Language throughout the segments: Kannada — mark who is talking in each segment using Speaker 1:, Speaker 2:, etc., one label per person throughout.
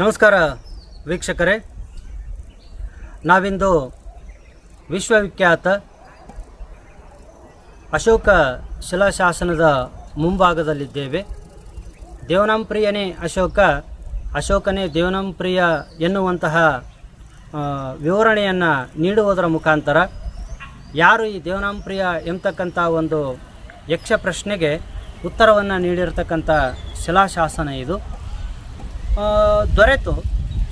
Speaker 1: ನಮಸ್ಕಾರ ವೀಕ್ಷಕರೇ. ನಾವಿಂದು ವಿಶ್ವವಿಖ್ಯಾತ ಅಶೋಕ ಶಿಲಾಶಾಸನದ ಮುಂಭಾಗದಲ್ಲಿದ್ದೇವೆ. ದೇವನಾಂಪ್ರಿಯನೇ ಅಶೋಕ, ಅಶೋಕನೇ ದೇವನಾಂಪ್ರಿಯ ಎನ್ನುವಂತಹ ವಿವರಣೆಯನ್ನು ನೀಡುವುದರ ಮುಖಾಂತರ ಯಾರು ಈ ದೇವನಾಂಪ್ರಿಯ ಎಂಬತಕ್ಕಂಥ ಒಂದು ಯಕ್ಷ ಪ್ರಶ್ನೆಗೆ ಉತ್ತರವನ್ನು ನೀಡಿರತಕ್ಕಂಥ ಶಿಲಾಶಾಸನ ಇದು. ದೊರೆತು.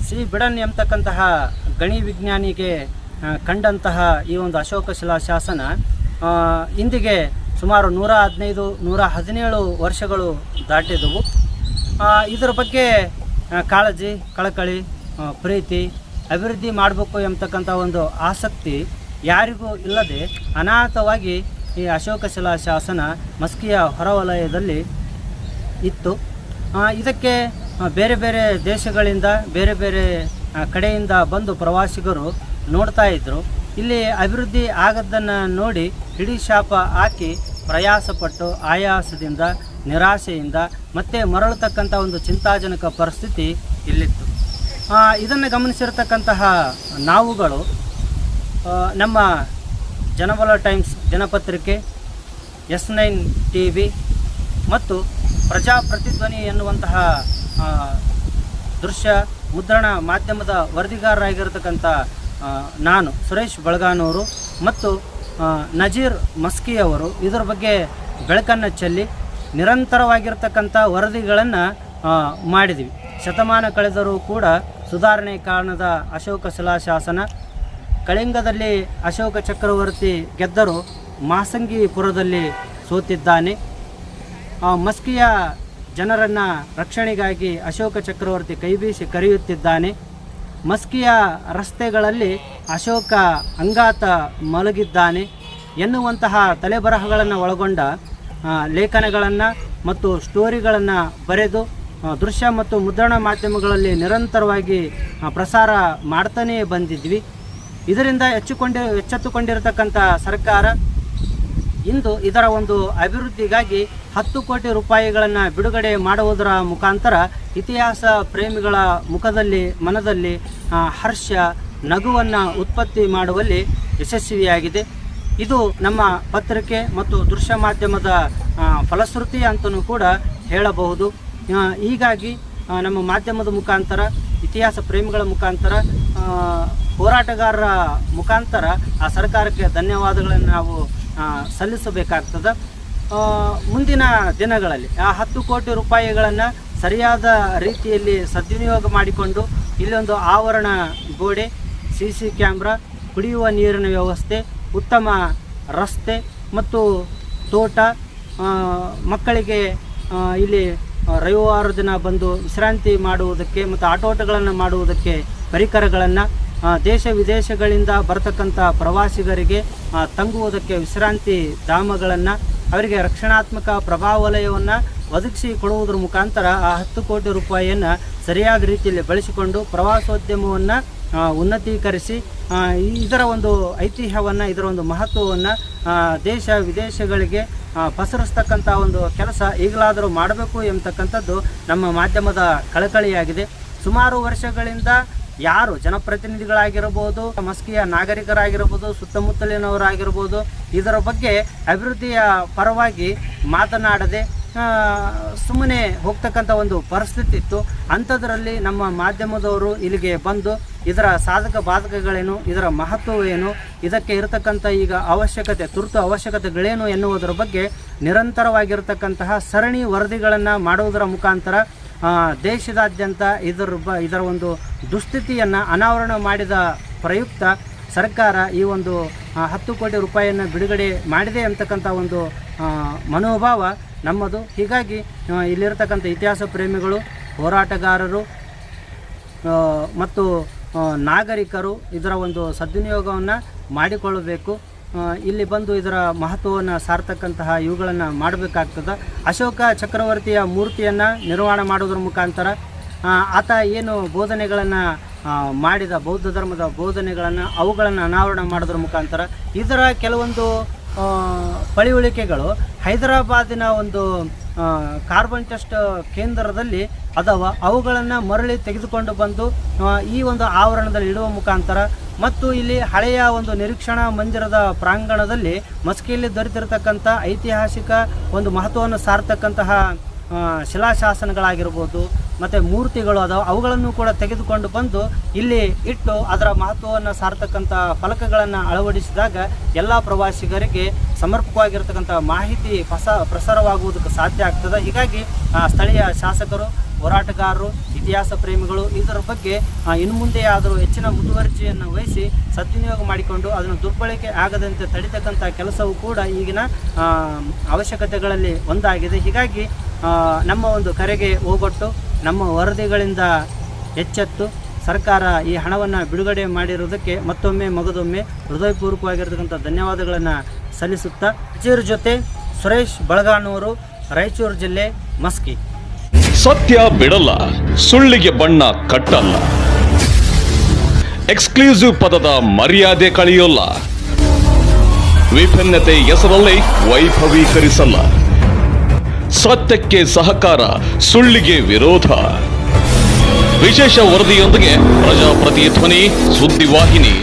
Speaker 1: ಸಿ ಬಿಡನ್ ಎಂಬತಕ್ಕಂತಹ ಗಣಿ ವಿಜ್ಞಾನಿಗೆ ಕಂಡಂತಹ ಈ ಒಂದು ಅಶೋಕ ಶಿಲಾಶಾಸನ ಇಂದಿಗೆ ಸುಮಾರು ನೂರ ಹದಿನೈದು, ನೂರ ಹದಿನೇಳು ವರ್ಷಗಳು ದಾಟಿದವು. ಇದರ ಬಗ್ಗೆ ಕಾಳಜಿ, ಕಳಕಳಿ ಪ್ರೀತಿ, ಅಭಿವೃದ್ಧಿ ಮಾಡಬೇಕು ಎಂಬತಕ್ಕಂಥ ಒಂದು ಆಸಕ್ತಿ ಯಾರಿಗೂ ಇಲ್ಲದೆ ಅನಾಥವಾಗಿ ಈ ಅಶೋಕ ಶಿಲಾಶಾಸನ ಮಸ್ಕಿಯ ಹೊರವಲಯದಲ್ಲಿ ಇತ್ತು. ಇದಕ್ಕೆ ಬೇರೆ ಬೇರೆ ದೇಶಗಳಿಂದ, ಬೇರೆ ಬೇರೆ ಕಡೆಯಿಂದ ಬಂದು ಪ್ರವಾಸಿಗರು ನೋಡ್ತಾ ಇದ್ದರು ಇಲ್ಲಿ ಅಭಿವೃದ್ಧಿ ಆಗದ್ದನ್ನು ನೋಡಿ ಹಿಡಿ ಶಾಪ ಹಾಕಿ ಪ್ರಯಾಸಪಟ್ಟು ಆಯಾಸದಿಂದ ನಿರಾಶೆಯಿಂದ ಮತ್ತೆ ಮರಳತಕ್ಕಂಥ ಒಂದು ಚಿಂತಾಜನಕ ಪರಿಸ್ಥಿತಿ ಇಲ್ಲಿತ್ತು. ಇದನ್ನು ಗಮನಿಸಿರ್ತಕ್ಕಂತಹ ನಾವುಗಳು ನಮ್ಮ ಜನಬಲ ಟೈಮ್ಸ್ ದಿನಪತ್ರಿಕೆ, ಎಸ್ ನೈನ್ ಟಿ ವಿ ಮತ್ತು ಪ್ರಜಾಪ್ರತಿಧ್ವನಿ ಎನ್ನುವಂತಹ ದೃಶ್ಯ ಮುದ್ರಣ ಮಾಧ್ಯಮದ ವರದಿಗಾರರಾಗಿರತಕ್ಕಂಥ ನಾನು ಸುರೇಶ್ ಬಳಗಾನವರು ಮತ್ತು ನಜೀರ್ ಮಸ್ಕಿಯವರು ಇದರ ಬಗ್ಗೆ ಬೆಳಕನ್ನು ಚೆಲ್ಲಿ ನಿರಂತರವಾಗಿರ್ತಕ್ಕಂಥ ವರದಿಗಳನ್ನು ಮಾಡಿದ್ವಿ. ಶತಮಾನ ಕಳೆದರೂ ಕೂಡ ಸುಧಾರಣೆ ಕಾರಣದ ಅಶೋಕ ಶಿಲಾಶಾಸನ, ಕಳಿಂಗದಲ್ಲಿ ಅಶೋಕ ಚಕ್ರವರ್ತಿ ಗೆದ್ದರು, ಮಾಸಂಗಿಪುರದಲ್ಲಿ ಸೋತಿದ್ದಾನೆ. ಮಸ್ಕಿಯ ಜನರನ್ನು ರಕ್ಷಣೆಗಾಗಿ ಅಶೋಕ ಚಕ್ರವರ್ತಿ ಕೈಬೀಸಿ ಕರೆಯುತ್ತಿದ್ದಾನೆ. ಮಸ್ಕಿಯ ರಸ್ತೆಗಳಲ್ಲಿ ಅಶೋಕ ಅಂಗಾತ ಮಲಗಿದ್ದಾನೆ. ಎನ್ನುವಂತಹ ತಲೆಬರಹಗಳನ್ನು ಒಳಗೊಂಡ ಲೇಖನಗಳನ್ನು ಮತ್ತು ಸ್ಟೋರಿಗಳನ್ನು ಬರೆದು ದೃಶ್ಯ ಮತ್ತು ಮುದ್ರಣ ಮಾಧ್ಯಮಗಳಲ್ಲಿ ನಿರಂತರವಾಗಿ ಪ್ರಸಾರ ಮಾಡ್ತಾನೇ ಬಂದಿದ್ವಿ. ಇದರಿಂದ ಹೆಚ್ಚುಕೊಂಡಿ, ಎಚ್ಚೆತ್ತುಕೊಂಡಿರತಕ್ಕಂಥ ಸರ್ಕಾರ ಇಂದು ಇದರ ಒಂದು ಅಭಿವೃದ್ಧಿಗಾಗಿ ಹತ್ತು ಕೋಟಿ ರೂಪಾಯಿಗಳನ್ನು ಬಿಡುಗಡೆ ಮಾಡುವುದರ ಮುಖಾಂತರ ಇತಿಹಾಸ ಪ್ರೇಮಿಗಳ ಮುಖದಲ್ಲಿ, ಮನದಲ್ಲಿ ಹರ್ಷ, ನಗುವನ್ನು ಉತ್ಪತ್ತಿ ಮಾಡುವಲ್ಲಿ ಯಶಸ್ವಿಯಾಗಿದೆ. ಇದು ನಮ್ಮ ಪತ್ರಿಕೆ ಮತ್ತು ದೃಶ್ಯ ಮಾಧ್ಯಮದ ಫಲಶ್ರುತಿ ಅಂತಲೂ ಕೂಡ ಹೇಳಬಹುದು. ಹೀಗಾಗಿ ನಮ್ಮ ಮಾಧ್ಯಮದ ಮುಖಾಂತರ, ಇತಿಹಾಸ ಪ್ರೇಮಿಗಳ ಮುಖಾಂತರ ಹೋರಾಟಗಾರರ ಮುಖಾಂತರ ಆ ಸರ್ಕಾರಕ್ಕೆ ಧನ್ಯವಾದಗಳನ್ನು ನಾವು ಸಲ್ಲಿಸಬೇಕಾಗ್ತದೆ. ಮುಂದಿನ ದಿನಗಳಲ್ಲಿ ಆ ಹತ್ತು ಕೋಟಿ ರೂಪಾಯಿಗಳನ್ನು ಸರಿಯಾದ ರೀತಿಯಲ್ಲಿ ಸದ್ವಿನಿಯೋಗ ಮಾಡಿಕೊಂಡು ಇಲ್ಲೊಂದು ಆವರಣ ಗೋಡೆ, ಸಿ ಸಿ ಕ್ಯಾಮ್ರಾ, ಕುಡಿಯುವ ನೀರಿನ ವ್ಯವಸ್ಥೆ, ಉತ್ತಮ ರಸ್ತೆ ಮತ್ತು ತೋಟ ಮಕ್ಕಳಿಗೆ ಇಲ್ಲಿ ರವಿವಾರ ದಿನ ಬಂದು ವಿಶ್ರಾಂತಿ ಮಾಡುವುದಕ್ಕೆ ಮತ್ತು ಆಟೋಟಗಳನ್ನು ಮಾಡುವುದಕ್ಕೆ ಪರಿಕರಗಳನ್ನು ದೇಶ ವಿದೇಶಗಳಿಂದ ಬರತಕ್ಕಂಥ ಪ್ರವಾಸಿಗರಿಗೆ ತಂಗುವುದಕ್ಕೆ ವಿಶ್ರಾಂತಿ ಧಾಮಗಳನ್ನು, ಅವರಿಗೆ ರಕ್ಷಣಾತ್ಮಕ ಪ್ರಭಾವಲಯವನ್ನು ಒದಗಿಸಿ ಕೊಡುವುದರ ಮುಖಾಂತರ ಆ ಹತ್ತು ಕೋಟಿ ರೂಪಾಯಿಯನ್ನು ಸರಿಯಾದ ರೀತಿಯಲ್ಲಿ ಬಳಸಿಕೊಂಡು ಪ್ರವಾಸೋದ್ಯಮವನ್ನು ಉನ್ನತೀಕರಿಸಿ ಇದರ ಒಂದು ಐತಿಹ್ಯವನ್ನು, ಇದರ ಒಂದು ಮಹತ್ವವನ್ನು ದೇಶ ವಿದೇಶಗಳಿಗೆ ಪಸರಿಸ್ತಕ್ಕಂಥ ಒಂದು ಕೆಲಸ ಈಗಲಾದರೂ ಮಾಡಬೇಕು ಎಂಬತಕ್ಕಂಥದ್ದು ನಮ್ಮ ಮಾಧ್ಯಮದ ಕಳಕಳಿಯಾಗಿದೆ. ಸುಮಾರು ವರ್ಷಗಳಿಂದ ಯಾರು ಜನಪ್ರತಿನಿಧಿಗಳಾಗಿರಬಹುದು ಮಸ್ಕಿಯ ನಾಗರಿಕರಾಗಿರ್ಬೋದು, ಸುತ್ತಮುತ್ತಲಿನವರಾಗಿರ್ಬೋದು, ಇದರ ಬಗ್ಗೆ ಅಭಿವೃದ್ಧಿಯ ಪರವಾಗಿ ಮಾತನಾಡದೆ ಸುಮ್ಮನೆ ಹೋಗ್ತಕ್ಕಂಥ ಒಂದು ಪರಿಸ್ಥಿತಿ ಇತ್ತು. ಅಂಥದ್ರಲ್ಲಿ ನಮ್ಮ ಮಾಧ್ಯಮದವರು ಇಲ್ಲಿಗೆ ಬಂದು ಇದರ ಸಾಧಕ ಬಾಧಕಗಳೇನು, ಇದರ ಮಹತ್ವವೇನು, ಇದಕ್ಕೆ ಇರತಕ್ಕಂಥ ಈಗ ಅವಶ್ಯಕತೆ, ತುರ್ತು ಅವಶ್ಯಕತೆಗಳೇನು ಎನ್ನುವುದರ ಬಗ್ಗೆ ನಿರಂತರವಾಗಿರತಕ್ಕಂತಹ ಸರಣಿ ವರದಿಗಳನ್ನು ಮಾಡುವುದರ ಮುಖಾಂತರ ದೇಶದಾದ್ಯಂತ ಇದರ ಇದರ ಒಂದು ದುಸ್ಥಿತಿಯನ್ನು ಅನಾವರಣ ಮಾಡಿದ ಪ್ರಯುಕ್ತ ಸರ್ಕಾರ ಈ ಒಂದು ಹತ್ತು ಕೋಟಿ ರೂಪಾಯಿಯನ್ನು ಬಿಡುಗಡೆ ಮಾಡಿದೆ ಅಂತಕ್ಕಂಥ ಒಂದು ಮನೋಭಾವ ನಮ್ಮದು. ಹೀಗಾಗಿ ಇಲ್ಲಿರ್ತಕ್ಕಂಥ ಇತಿಹಾಸ ಪ್ರೇಮಿಗಳು, ಹೋರಾಟಗಾರರು ಮತ್ತು ನಾಗರಿಕರು ಇದರ ಒಂದು ಸದ್ವಿನಿಯೋಗವನ್ನು ಮಾಡಿಕೊಳ್ಳಬೇಕು. ಇಲ್ಲಿ ಬಂದು ಇದರ ಮಹತ್ವವನ್ನು ಸಾರ್ತಕ್ಕಂತಹ ಇವುಗಳನ್ನು ಮಾಡಬೇಕಾಗ್ತದೆ. ಅಶೋಕ ಚಕ್ರವರ್ತಿಯ ಮೂರ್ತಿಯನ್ನು ನಿರ್ಮಾಣ ಮಾಡೋದ್ರ ಮುಖಾಂತರ ಆತ ಏನು ಬೋಧನೆಗಳನ್ನು ಮಾಡಿದ, ಬೌದ್ಧ ಧರ್ಮದ ಬೋಧನೆಗಳನ್ನು, ಅವುಗಳನ್ನು ಅನಾವರಣ ಮಾಡೋದ್ರ ಮುಖಾಂತರ, ಇದರ ಕೆಲವೊಂದು ಪಳಿವಳಿಕೆಗಳು ಹೈದರಾಬಾದಿನ ಒಂದು ಕಾರ್ಬನ್ ಟೆಸ್ಟ್ ಕೇಂದ್ರದಲ್ಲಿ ಅದಾವ. ಅವುಗಳನ್ನು ಮರಳಿ ತೆಗೆದುಕೊಂಡು ಬಂದು ಈ ಒಂದು ಆವರಣದಲ್ಲಿ ಇಡುವ ಮುಖಾಂತರ ಮತ್ತು ಇಲ್ಲಿ ಹಳೆಯ ಒಂದು ನಿರೀಕ್ಷಣಾ ಮಂದಿರದ ಪ್ರಾಂಗಣದಲ್ಲಿ ಮಸ್ಕಿಯಲ್ಲಿ ದೊರೆತಿರತಕ್ಕಂಥ ಐತಿಹಾಸಿಕ ಒಂದು ಮಹತ್ವವನ್ನು ಸಾರ್ತಕ್ಕಂತಹ ಶಿಲಾಶಾಸನಗಳಾಗಿರ್ಬೋದು, ಮತ್ತು ಮೂರ್ತಿಗಳು ಅದಾವೆ, ಅವುಗಳನ್ನು ಕೂಡ ತೆಗೆದುಕೊಂಡು ಬಂದು ಇಲ್ಲಿ ಇಟ್ಟು ಅದರ ಮಹತ್ವವನ್ನು ಸಾರ್ತಕ್ಕಂಥ ಫಲಕಗಳನ್ನು ಅಳವಡಿಸಿದಾಗ ಎಲ್ಲ ಪ್ರವಾಸಿಗರಿಗೆ ಸಮರ್ಪಕವಾಗಿರ್ತಕ್ಕಂಥ ಮಾಹಿತಿ ಪ್ರಸ, ಪ್ರಸಾರವಾಗುವುದಕ್ಕೆ ಸಾಧ್ಯ ಆಗ್ತದೆ. ಹೀಗಾಗಿ ಸ್ಥಳೀಯ ಶಾಸಕರು ಹೋರಾಟಗಾರರು, ಇತಿಹಾಸ ಪ್ರೇಮಿಗಳು ಇದರ ಬಗ್ಗೆ ಇನ್ನು ಮುಂದೆ ಆದರೂ ಹೆಚ್ಚಿನ ಮುತುವರ್ಜಿಯನ್ನು ವಹಿಸಿ ಸದ್ವಿನಿಯೋಗ ಮಾಡಿಕೊಂಡು ಅದನ್ನು ದುರ್ಬಳಕೆ ಆಗದಂತೆ ತಡಿತಕ್ಕಂಥ ಕೆಲಸವೂ ಕೂಡ ಈಗಿನ ಅವಶ್ಯಕತೆಗಳಲ್ಲಿ ಒಂದಾಗಿದೆ. ಹೀಗಾಗಿ ನಮ್ಮ ಒಂದು ಕರೆಗೆ ಹೋಗೊಟ್ಟು, ನಮ್ಮ ವರದಿಗಳಿಂದ ಎಚ್ಚೆತ್ತು, ಸರ್ಕಾರ ಈ ಹಣವನ್ನು ಬಿಡುಗಡೆ ಮಾಡಿರುವುದಕ್ಕೆ ಮತ್ತೊಮ್ಮೆ ಮಗದೊಮ್ಮೆ ಹೃದಯಪೂರ್ವಕವಾಗಿರ್ತಕ್ಕಂಥ ಧನ್ಯವಾದಗಳನ್ನು ಸಲ್ಲಿಸುತ್ತಾ ಸಚಿವರ ಜೊತೆ ಸುರೇಶ್ ಬಳಗಾನೂರು, ರಾಯಚೂರು ಜಿಲ್ಲೆ ಮಸ್ಕಿ.
Speaker 2: ಸತ್ಯ ಬಿಡಲ್ಲ, ಸುಳ್ಳಿಗೆ ಬಣ್ಣ ಕಟ್ಟಲ್ಲ. ಎಕ್ಸ್ಕ್ಲೂಸಿವ್ ಪದದ ಮರ್ಯಾದೆ ಕಳೆಯೋಲ್ಲ. ವಿಭಿನ್ನತೆ ಹೆಸರಲ್ಲಿ ವೈಭವೀಕರಿಸಲ್ಲ. ಸತ್ಯಕ್ಕೆ ಸಹಕಾರ, ಸುಳ್ಳಿಗೆ ವಿರೋಧ. ವಿಶೇಷ ವರದಿಯೊಂದಿಗೆ ಪ್ರಜಾಪ್ರತಿ ಧ್ವನಿ ಸುದ್ದಿವಾಹಿನಿ.